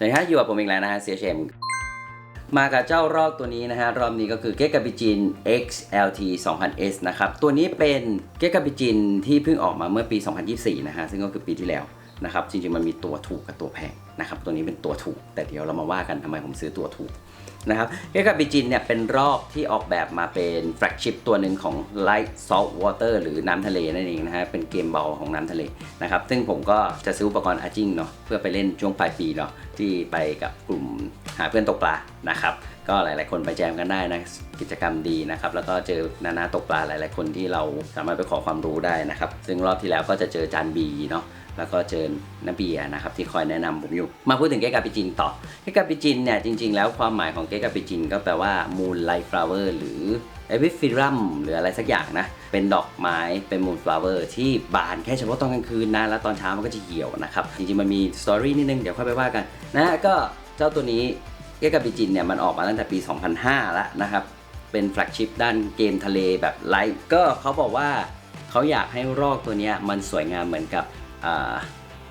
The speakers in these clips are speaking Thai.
สวัสดีครับอยู่กับผมอีกแล้วนะฮะเสียเชมมากับเจ้ารอบตัวนี้นะฮะรอบนี้ก็คือเกกาบิจิน XLT 2000S นะครับตัวนี้เป็นเกกาบิจินที่เพิ่งออกมาเมื่อปี 2024 นะฮะซึ่งก็คือปีที่แล้วนะครับจริงๆมันมีตัวถูกกับตัวแพงนะครับตัวนี้เป็นตัวถูก แต่เดี๋ยวเรามาว่ากันทำไมผมซื้อตัวถูก นะครับเกก a บิจินเนี่ยเป็นรอบที่ออกแบบมาเป็นแฟลกชิพตัวหนึ่งของ Light Salt Water หรือน้ำทะเลนั่นเองนะฮะเป็นเกมเบาของน้ำทะเลนะครับซึ่งผมก็จะซื้ออุปกรณ์อาจิงเนาะเพื่อไปเล่นช่วงปลายปีเนาะที่ไปกับกลุ่มหาเพื่อนตกปลานะครับก็หลาย ๆ คนไปแจมกันได้นะกิจกรรมดีนะครับ แล้วก็เจอนานาตกปลาหลาย ๆ คนที่เราสามารถไปขอความรู้ได้นะครับ ซึ่งรอบที่แล้วก็จะเจอจานบีเนาะ แล้วก็เจอน้าเบียร์นะครับที่คอยแนะนำผมอยู่ มาพูดถึงเกกาปิจินต่อเกกาปิจินเนี่ยจริง ๆ แล้วความหมายของเกกาปิจิน ก็แปลว่า moonlight flower หรือ e p i p h y r u m หรืออะไรสักอย่างนะ เป็นดอกไม้เป็น moon flower ที่บานแค่เฉพาะตอนกลางคืนนะ แล้วตอนเช้ามันก็จะเหี่ยวนะครับ จริงๆ มันมีสตอรี่นิดนึง เดี๋ยวค่อยไปว่ากันนะ ก็เจ้าตัวนี้เกกาปิจินเนี่ย มันออกมาตั้งแต่ปี 2005 แล้วนะครับ เป็นแฟลกชิพด้านเกมทะเลแบบไลท์ก็เขาบอกว่าเขาอยากให้รอกตัวนี้มันสวยงามเหมือนกับ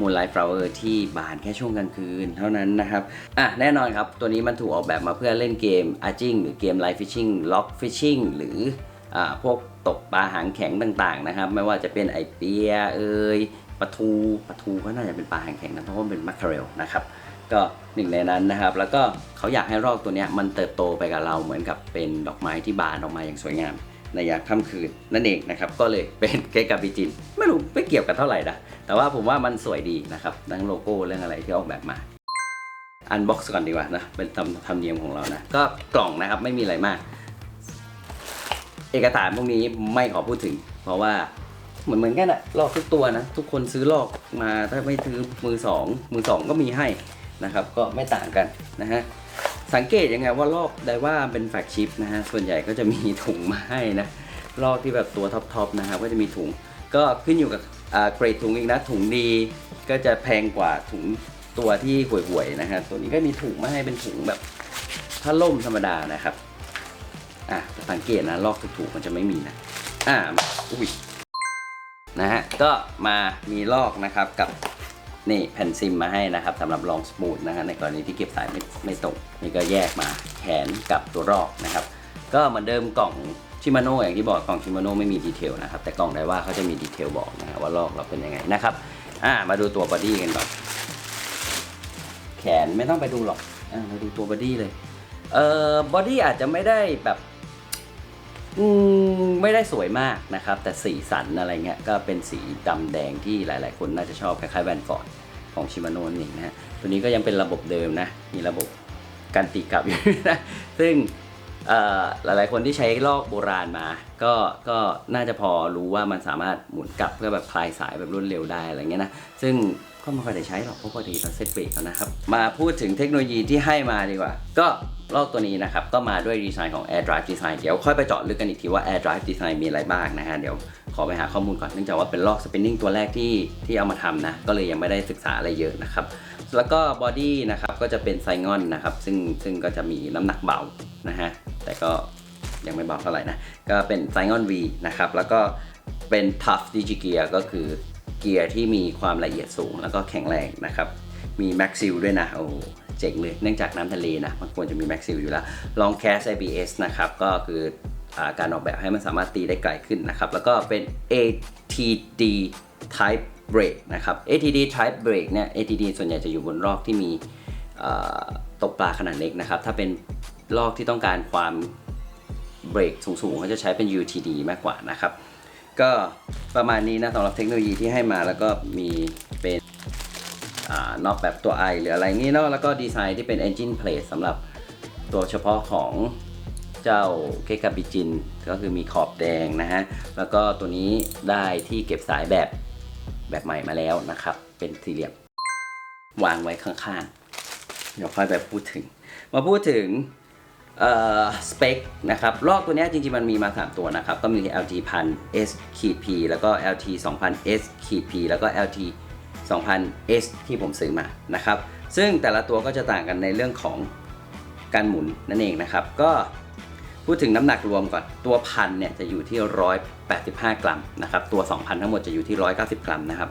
มูนไลท์ฟลาวเวอร์ที่บานแค่ช่วงกลางคืนเท่านั้นนะครับ อะแน่นอนครับ ตัวนี้มันถูกออกแบบมาเพื่อเล่นเกมอาจิ้งหรือเกมไลฟ์ฟิชชิงล็อกฟิชชิงหรืออ่าพวกตกปลาหางแข็งต่างๆนะครับ ไม่ว่าจะเป็นไอเปียเอยปลาทูปลาทูก็น่าจะเป็นปลาหางแข็งนะเพราะว่าเป็นมัคเคเรลนะครับก็หนึ่งในนั้นนะครับ แล้วก็เขาอยากให้รอกตัวนี้มันเติบโตไปกับเราเหมือนกับเป็นดอกไม้ที่บานออกมาอย่างสวยงามในยามค่ำคืนนั่นเองนะครับ ก็เลยเป็นเกกาบิจิน ไม่รู้ ไม่เกี่ยวกันเท่าไหร่นะแต่ว่าผมว่ามันสวยดีนะครับทั้งโลโก้เรื่องอะไรที่ออกแบบมาอันบ็อกซ์ก่อนดีกว่านะเป็นธรรมธรรมเนียมของเรานะก็กล่องนะครับไม่มีอะไรมาก เอกสารพวกนี้ไม่ขอพูดถึง เพราะว่าเหมือนเหมือนกันอะลอกทุกตัวนะ ทุกคนซื้อลอกมาถ้าไม่ซื้อมือสองมือสองก็มีให้นะครับ ก็ไม่ต่างกันนะฮะสังเกตยังไงว่าลอกได้ว่าเป็นแฟกชิปนะฮะส่วนใหญ่ก็จะมีถุงมาให้นะลอกที่แบบตัวท็อปๆนะครับก็จะมีถุง ก็ขึ้นอยู่กับเกรดถุงอีกนะ ถุงดีก็จะแพงกว่าถุงตัวที่ห่วยๆนะฮะตัวนี้ก็มีถุงมาให้เป็นถุงแบบผ้าล่มธรรมดานะครับอะสังเกตนะลอกถูกๆมันจะไม่มีนะอ่าอุ้ยนะฮะก็มามีลอกนะครับกับนี่แผ่นซิมมาให้นะครับสำหรับลองสมูทนะฮะในกรณีที่เก็บสายไม่ไม่ตรงนี่ก็แยกมาแขนกับตัวรอกนะครับ ก็เหมือนเดิมกล่อง ชิมาโน่อย่างที่บอกกล่องชิมาโน่ไม่มีดีเทลนะครับ แต่กล่องไดว่าเขาจะมีดีเทลบอกนะว่าลอกเราเป็นยังไงนะครับอ่ามาดูตัวบอดี้กันก่อนแขนไม่ต้องไปดูหรอกอ่ามาดูตัวบอดี้เลยเอ่อบอดี้อาจจะไม่ได้แบบอืมไม่ได้สวยมากนะครับ แต่สีสันอะไรเงี้ยก็เป็นสีดำแดงที่หลาย ๆ คนน่าจะชอบคล้ายๆแวนฟอร์ดของชิมาโน่นเองนะฮะตัวนี้ก็ยังเป็นระบบเดิมนะ มีระบบการตีกลับอยู่นะ ซึ่ง หลายๆคนที่ใช้ลอกโบราณมา ก็ก็น่าจะพอรู้ว่ามันสามารถหมุนกลับเพื่อแบบคลายสายแบบรวดเร็วได้อะไรเงี้ยนะซึ่งก็ไม่ค่อยได้ใช้หรอกเพราะพอดีเราเซตเบรกแล้วนะครับ มาพูดถึงเทคโนโลยีที่ให้มาดีกว่า ก็ลอกตัวนี้นะครับ ก็มาด้วยดีไซน์ของ Air Drive Design เดี๋ยวค่อยไปเจาะลึกกันอีกทีว่า Air Drive Design มีอะไรบ้างนะฮะเดี๋ยวขอไปหาข้อมูลก่อนเนื่องจากว่าเป็นลอกสปินนิ่งตัวแรกที่ที่เอามาทำนะ ก็เลยยังไม่ได้ศึกษาอะไรเยอะนะครับ แล้วก็บอดี้นะครับก็จะเป็นไซงอนนะครับซึ่งซึ่งก็จะมีน้ำหนักเบานะฮะ แต่ก็ยังไม่เบาเท่าไหร่นะ ก็เป็นไซงอน V นะครับ แล้วก็เป็น Tough Digi Gear ก็คือเกียร์ที่มีความละเอียดสูงแล้วก็แข็งแรงนะครับ มี Max Seal ด้วยนะ โอ้เจ๋งเลย เนื่องจากน้ำทะเลนะ มันควรจะมี Max Seal อยู่แล้ว Long Cast ABS นะครับ ก็คืออาการออกแบบให้มันสามารถตีได้ไกลขึ้นนะครับ แล้วก็เป็น ATD Type Brake นะครับ ATD Type Brake เนี่ย ATD ส่วนใหญ่จะอยู่บนรอกที่มีตกปลาขนาดเล็กนะครับ ถ้าเป็น ลอกที่ต้องการความเบรกสูงๆเขาจะใช้เป็น UTD มากกว่านะครับ ก็ประมาณนี้นะสำหรับเทคโนโลยีที่ให้มาแล้วก็มีเป็นอนอกแบบตัว i หรืออะไรนี่เนาะแล้วก็ดีไซน์ที่เป็น engine plate สำหรับตัวเฉพาะของเจ้าเกกาบิจิน ก็คือมีขอบแดงนะฮะ แล้วก็ตัวนี้ได้ที่เก็บสายแบบแบบใหม่มาแล้วนะครับ เป็นสี่เหลี่ยมวางไว้ข้างๆ เดี๋ยวค่อยไปพูดถึง มาพูดถึง สเปคนะครับลอกตัวนี้จริงๆ มันมีมา 3 ตัวนะครับ ก็มี LT 1000 S P แล้วก็ LT 2000 S ขีด P แล้วก็ LT 2000 S ที่ผมซื้อมานะครับ ซึ่งแต่ละตัวก็จะต่างกันในเรื่องของการหมุนนั่นเองนะครับ ก็พูดถึงน้ำหนักรวมก่อน ตัวพันเนี่ยจะอยู่ที่ 185 กรัมนะครับ ตัว 2,000 ทั้งหมดจะอยู่ที่ 190 กรัมนะครับ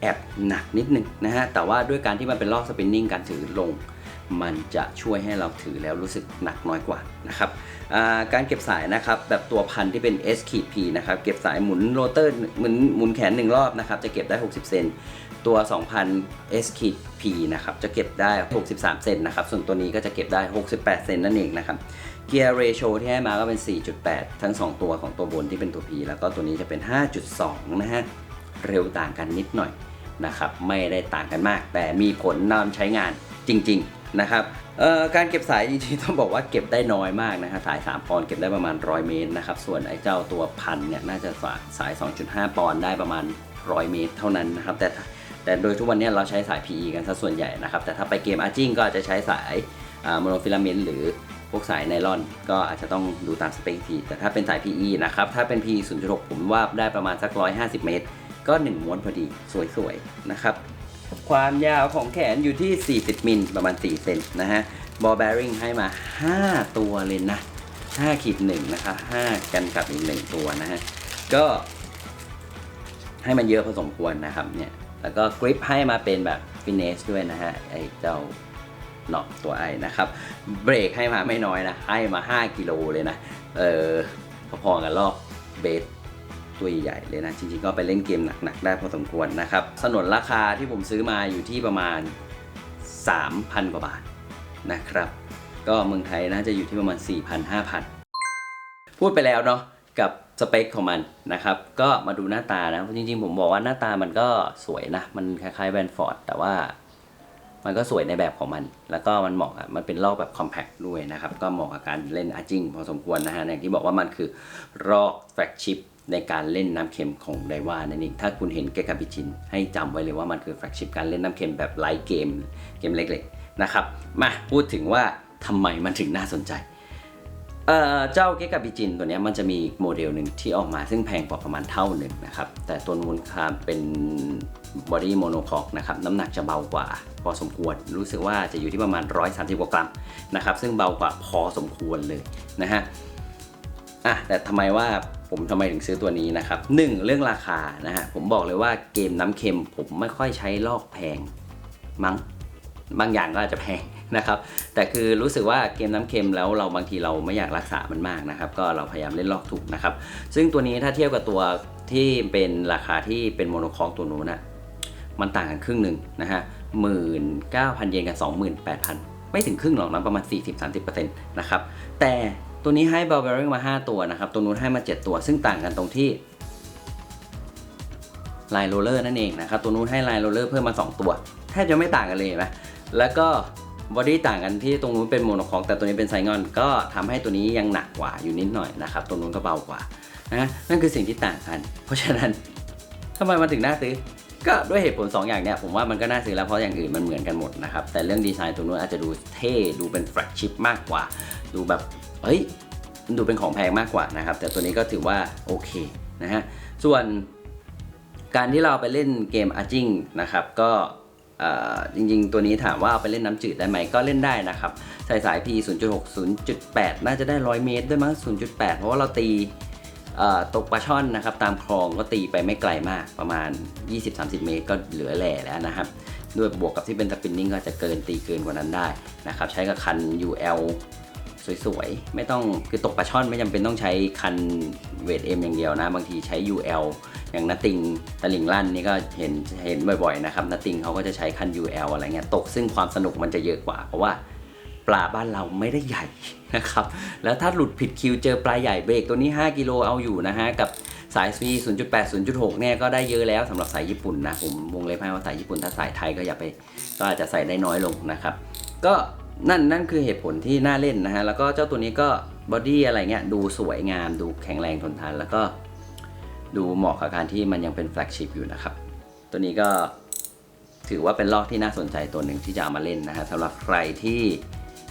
แอบหนักนิดนึงนะฮะ แต่ว่าด้วยการที่มันเป็นลอกสปินนิ่งการถือลง มันจะช่วยให้เราถือแล้วรู้สึกหนักน้อยกว่านะครับการเก็บสายนะครับแบบตัวพันที่เป็น S ขีด P นะครับเก็บสายหมุนโรเตอร์หมุนหมุนแขนหนึ่งรอบนะครับจะเก็บได้ 60 เซนตัว 2,000 S ขีด P นะครับจะเก็บได้ 63 เซนนะครับส่วนตัวนี้ก็จะเก็บได้ 68 เซนนั่นเองนะครับเกียร์เรโชที่ให้มาก็เป็น 4.8 ทั้ง 2 ตัวของตัวบนที่เป็นตัว P แล้วก็ตัวนี้จะเป็น 5.2 นะฮะเร็วต่างกันนิดหน่อยนะครับไม่ได้ต่างกันมาก แต่มีผลนำใช้งานจริง ๆ นะครับการเก็บสายจริงๆต้องบอกว่าเก็บได้น้อยมากนะฮะสาย 3 ปอนด์เก็บได้ประมาณ 100 เมตรนะครับส่วนไอ้เจ้าตัวพันเนี่ยน่าจะสาย 2.5 ปอนด์ได้ประมาณ 100 เมตร เท่านั้นนะครับแต่แต่โดยทุกวันนี้เราใช้สาย PE กันซะส่วนใหญ่นะครับแต่ถ้าไปเกมอาร์จิงก็อาจจะใช้สายโมโนฟิลาเมนต์หรือพวกสายไนลอน ก็อาจจะต้องดูตามสเปคทีแต่ถ้าเป็นสาย PE นะครับถ้าเป็น PE 0.6 ผมว่าได้ประมาณสัก 150 เมตร ก็ 1 ม้วนพอดีสวยๆนะครับ ความยาวของแขนอยู่ที่ 40 มิลประมาณ 4 เซนนะฮะ บอลแบริ่งให้มา 5 ตัวเลยนะ5ขีด1นะคะ5กันกับอีก 1 ตัวนะฮะ ก็ให้มันเยอะพอสมควรนะครับเนี่ย แล้วก็กริปให้มาเป็นแบบฟินเนสด้วยนะฮะ ไอ้เจ้าเนาะตัวไอนะครับ เบรกให้มาไม่น้อยนะ ให้มา 5 กิโลเลยนะ เออพอๆกันรอบเบส ตัวใหญ่เลยนะจริงๆก็ไปเล่นเกมหนักๆได้พอสมควรนะครับสนนราคาที่ผมซื้อมาอยู่ที่ประมาณ 3,000 กว่าบาทนะครับ ก็เมืองไทยน่าจะอยู่ที่ประมาณ 4,000-5,000 พูดไปแล้วเนาะกับสเปคของมันนะครับ ก็มาดูหน้าตานะจริงๆผมบอกว่าหน้าตามันก็สวยนะ มันคล้ายๆแบรนด์ฟอร์ดแต่ว่ามันก็สวยในแบบของมัน แล้วก็มันเหมาะมันเป็นลอกแบบคอมแพคด้วยนะครับ ก็เหมาะกับการเล่นอาจิงพอสมควรนะฮะ อย่างที่บอกว่ามันคือรอกแฟลกชิพ ในการเล่นน้ำเค็มของไดว่านั่นเองถ้าคุณเห็นเกกาบิจิน ให้จำไว้เลยว่ามันคือแฟลกชิพการเล่นน้ำเค็มแบบไลท์เกมเกมเล็กๆนะครับมาพูดถึงว่าทำไมมันถึงน่าสนใจเเจ้าเกกาบิจินตัวนี้มันจะมีโมเดลหนึ่งที่ออกมาซึ่งแพงกว่าประมาณเท่าหนึ่งนะครับ แต่ตัวนูนคาเป็นบอดี้โมโนคอกนะครับน้ำหนักจะเบากว่าพอสมควร รู้สึกว่าจะอยู่ที่ประมาณ 130กว่ากรัมนะครับซึ่งเบากว่าพอสมควรเลยนะฮะอะแต่ทำไมว่า ผมทำไมถึงซื้อตัวนี้นะครับหนึ่งเรื่องราคานะฮะผมบอกเลยว่าเกมน้ำเค็มผมไม่ค่อยใช้ลอกแพงมั้งบางอย่างก็อาจจะแพงนะครับ แต่คือรู้สึกว่าเกมน้ำเค็มแล้วเราบางทีเราไม่อยากรักษามันมากนะครับ ก็เราพยายามเล่นลอกถูกนะครับ ซึ่งตัวนี้ถ้าเทียบกับตัวที่เป็นราคาที่เป็นโมโนคอกตัวนู้นนะมันต่างกันครึ่งหนึ่งนะฮะหมื่นเก้าพันเยนกับสองหมื่นแปดพันไม่ถึงครึ่งหรอกนะประมาณ 40-30%นะครับ แต่ ตัวนี้ให้เบลเบอริงมา 5 ตัวนะครับ ตัวนู้นให้มา 7 ตัว ซึ่งต่างกันตรงที่ลน์โรเลอร์นั่นเองนะครับ ตัวนู้นให้ลน์โรเลอร์เพิ่มมา 2 ตัว แทบจะไม่ต่างกันเลยนไหมแล้วก็บอดี้ต่างกันที่ตรงนู้นเป็นโมโนคอกแต่ตัวนี้เป็นไซงอน ก็ทำให้ตัวนี้ยังหนักกว่าอยู่นิดหน่อยนะครับ ตัวนู้นก็เบากว่านะนั่นคือสิ่งที่ต่างกัน เพราะฉะนั้นทำไมมันถึงน่าซื้อ ก็ด้วยเหตุผล 2 อย่างเนี่ยผมว่ามันก็น่าซื้อแล้วเพราะอย่างอื่นมันเหมือนกันหมดนะครับ แต่เรื่องดีไซน์ตัวนู้นอาจจะดูเท่ดูเป็นแฟลกชิพมากกว่า ดูแบบ เฮ้ยดูเป็นของแพงมากกว่านะครับ แต่ตัวนี้ก็ถือว่าโอเคนะฮะส่วนการที่เราไปเล่นเกมอาร์จิงนะครับก็จริงๆ ตัวนี้ถามว่าเอาไปเล่นน้ำจืดได้ไหมก็เล่นได้นะครับใส่สาย P 0.6 0.8 น่าจะได้ 100 เมตรด้วยมั้ง 0.8 เพราะว่าเราตีตกปลาช่อนนะครับตามคลองก็ตีไปไม่ไกลมากประมาณ 20-30 เมตรก็เหลือแหล่แล้วนะครับ ด้วยบวกกับที่เป็นสปินนิ่งก็จะเกินตีเกินกว่านั้นได้นะครับใช้กับคัน UL สวยๆ ไม่ต้องคือตกปลาช่อนไม่จำเป็นต้องใช้คันเวทเอ็มอย่างเดียวนะ บางทีใช้ UL อย่างนาติงตะลิงลั่นนี่ก็เห็นเห็นบ่อยๆนะครับนาติงเขาก็จะใช้คัน UL อะไรเงี้ยตกซึ่งความสนุกมันจะเยอะกว่า เพราะว่าปลาบ้านเราไม่ได้ใหญ่นะครับ แล้วถ้าหลุดผิดคิวเจอปลาใหญ่เบรกตัวนี้ 5 กิโลเอาอยู่นะฮะ กับสาย C 0.8 0.6 เนี่ยก็ได้เยอะแล้วสำหรับสายญี่ปุ่นนะ ผมวงเล็บให้ว่าสายญี่ปุ่นถ้าสายไทยก็อย่าไป ก็อาจจะใส่ได้น้อยลงนะครับ ก็ นั่นนั่นคือเหตุผลที่น่าเล่นนะฮะ แล้วก็เจ้าตัวนี้ก็บอดี้อะไรเงี้ยดูสวยงาม ดูแข็งแรงทนทาน แล้วก็ดูเหมาะกับการที่มันยังเป็นแฟลกชิพอยู่นะครับ ตัวนี้ก็ถือว่าเป็นลอกที่น่าสนใจตัวหนึ่งที่จะเอามาเล่นนะฮะสำหรับใครที่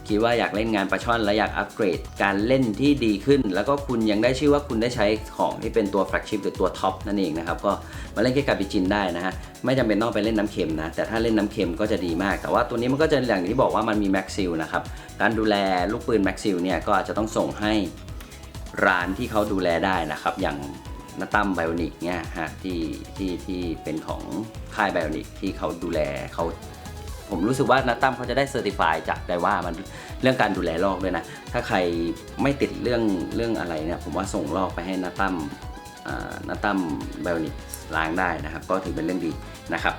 คิดว่าอยากเล่นงานปลาช่อนและอยากอัปเกรดการเล่นที่ดีขึ้น แล้วก็คุณยังได้ชื่อว่าคุณได้ใช้ของที่เป็นตัวแฟลกชิพหรือตัวท็อปนั่นเองนะครับก็มาเล่นแค่กับบิจินได้นะฮะไม่จำเป็นต้องไปเล่นน้ำเค็มนะแต่ถ้าเล่นน้ำเค็มก็จะดีมาก แต่ว่าตัวนี้มันก็จะอย่างที่บอกว่ามันมีแม็กซิลนะครับการดูแลลูกปืนแม็กซิลเนี่ยก็อาจจะต้องส่งให้ร้านที่เขาดูแลได้นะครับ อย่างนตั้มไบโอนิกเนี่ยฮะที่ที่ที่เป็นของค่ายไบโอนิกที่เขาดูแลเขา ผมรู้สึกว่านาตั้มเขาจะได้เซอร์ติฟายจากไดว่ามันเรื่องการดูแลลอกด้วยนะ ถ้าใครไม่ติดเรื่องเรื่องอะไรเนี่ยผมว่าส่งลอกไปให้นาตั้มนาตั้มไบโอนิกล้างได้นะครับ ก็ถือเป็นเรื่องดีนะครับ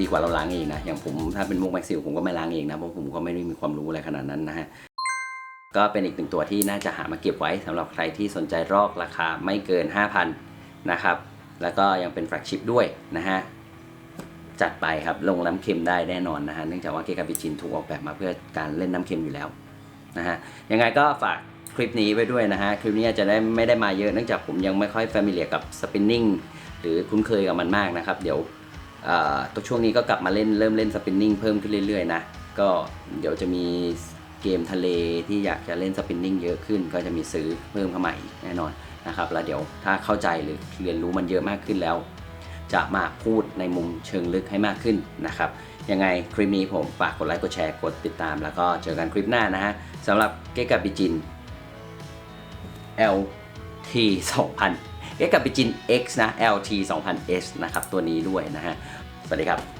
ดีกว่าเราล้างเองนะ อย่างผมถ้าเป็นมุกแม็กซิลผมก็ไม่ล้างเองนะ เพราะผมก็ไม่ได้มีความรู้อะไรขนาดนั้นนะฮะ ก็เป็นอีกหนึ่งตัวที่น่าจะหามาเก็บไว้สำหรับใครที่สนใจรอกราคาไม่เกิน 5,000 นะครับ แล้วก็ยังเป็นแฟลกชิพด้วยนะฮะ จัดไปครับลงน้ำเค็มได้แน่นอนนะฮะเนื่องจากว่าเกกาบิจินถูกออกแบบมาเพื่อการเล่นน้ำเค็มอยู่แล้วนะฮะยังไงก็ฝากคลิปนี้ไว้ด้วยนะฮะคลิปนี้อาจจะได้ไม่ได้มาเยอะเนื่องจากผมยังไม่ค่อยแฟมิเลียกับสปินนิ่งหรือคุ้นเคยกับมันมากนะครับ เดี๋ยวเอ่อตัวช่วงนี้ก็กลับมาเล่นเริ่มเล่นสปินนิ่งเพิ่มขึ้นเรื่อยๆนะก็เดี๋ยวจะมีเกมทะเลที่อยากจะเล่นสปินนิ่งเยอะขึ้น ก็จะมีซื้อเพิ่มเข้ามาอีกแน่นอนนะครับแล้วเดี๋ยวถ้าเข้าใจหรือเรียนรู้มันเยอะมากขึ้นแล้ว จะมาพูดในมุมเชิงลึกให้มากขึ้นนะครับยังไงคลิปนี้ผมฝากกดไลค์กดแชร์กดติดตาม แล้วก็เจอกันคลิปหน้านะฮะสำหรับเกกับบิจิน LT 2000เกกับบิจิน X นะ LT 2000 S นะครับตัวนี้ด้วยนะฮะสวัสดีครับ